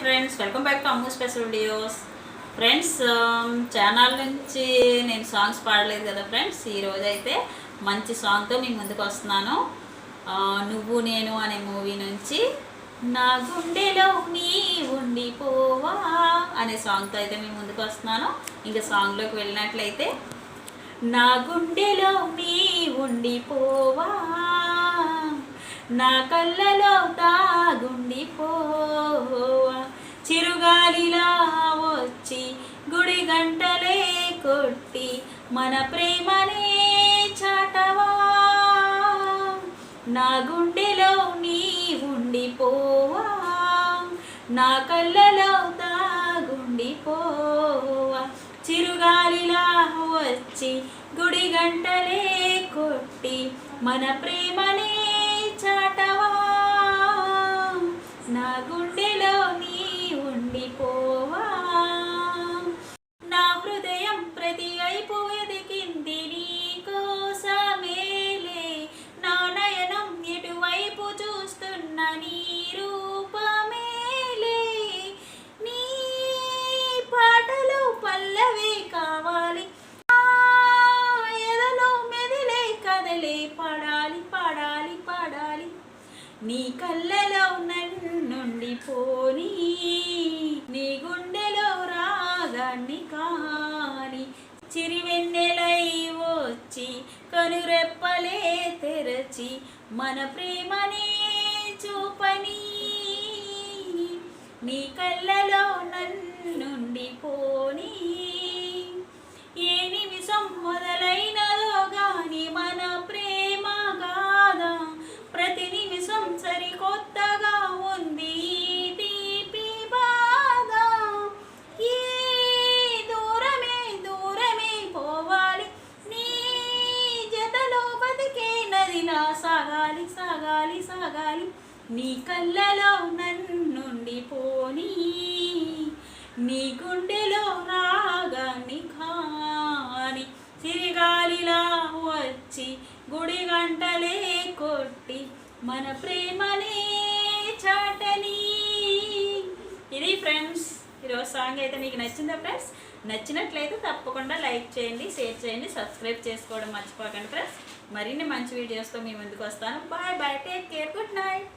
Friends welcome back to Ammu special videos friends channel నుంచి నేను songs పాడలేదు కదా ఫ్రెండ్స్ ఈరోజు అయితే మంచి సాంగ్తో మీ ముందుకు వస్తున్నాను. నువ్వు నేను అనే మూవీ నుంచి నా గుండెలో నీ ఉండిపోవా అనే సాంగ్తో అయితే మీ ముందుకు వస్తున్నాను. ఇంకా సాంగ్లోకి వెళ్ళినట్లయితే నా గుండెలో నీ ఉండిపోవా నా కళ్ళలో తాగుండిపోవా. చిరుగాలిలా వచ్చి గుడి గంటలే కొట్టి మన ప్రేమనే చాటవా. నా గుండెలో నీ ఉండిపోవా. నా కళ్ళలో తాగుండిపోవా. చిరుగాలిలా వచ్చి గుడి గంటలే కొట్టి మన ప్రేమనే ఉండిపోవా నా హృదయం ప్రతి వైపు ఎదిగింది నీ కోసమేలే నా నయనం ఎటువైపు చూస్తున్న నీ రూపమేలే. నీ పాటలు పల్లవే కావాలి. ఎదలో మెదిలే కదలే పాట. నీ కళ్ళలో నన్నుండి పోని నీ గుండెలో రాగాన్ని కాని. చిరివెన్నెలై వచ్చి కనురెప్పలే తెరచి మన ప్రేమనే ఇలా సాగాలి సాగాలి సాగాలి. నీ కళ్ళలో నన్నుండి పోనీ. నీ గుండెలో రాగాని కాని. తిరిగాలిలా వచ్చి గుడి గంటలే కొట్టి మన ప్రేమనే సాంగ్ అయితే మీకు నచ్చిందా ఫ్రెండ్స్? నచ్చినట్లయితే తప్పకుండా లైక్ చేయండి షేర్ చేయండి సబ్స్క్రైబ్ చేసుకోవడం మర్చిపోకండి ఫ్రెండ్స్. మరిన్ని మంచి వీడియోస్తో మీ ముందుకు వస్తాను. Bye bye. Take care. Good night.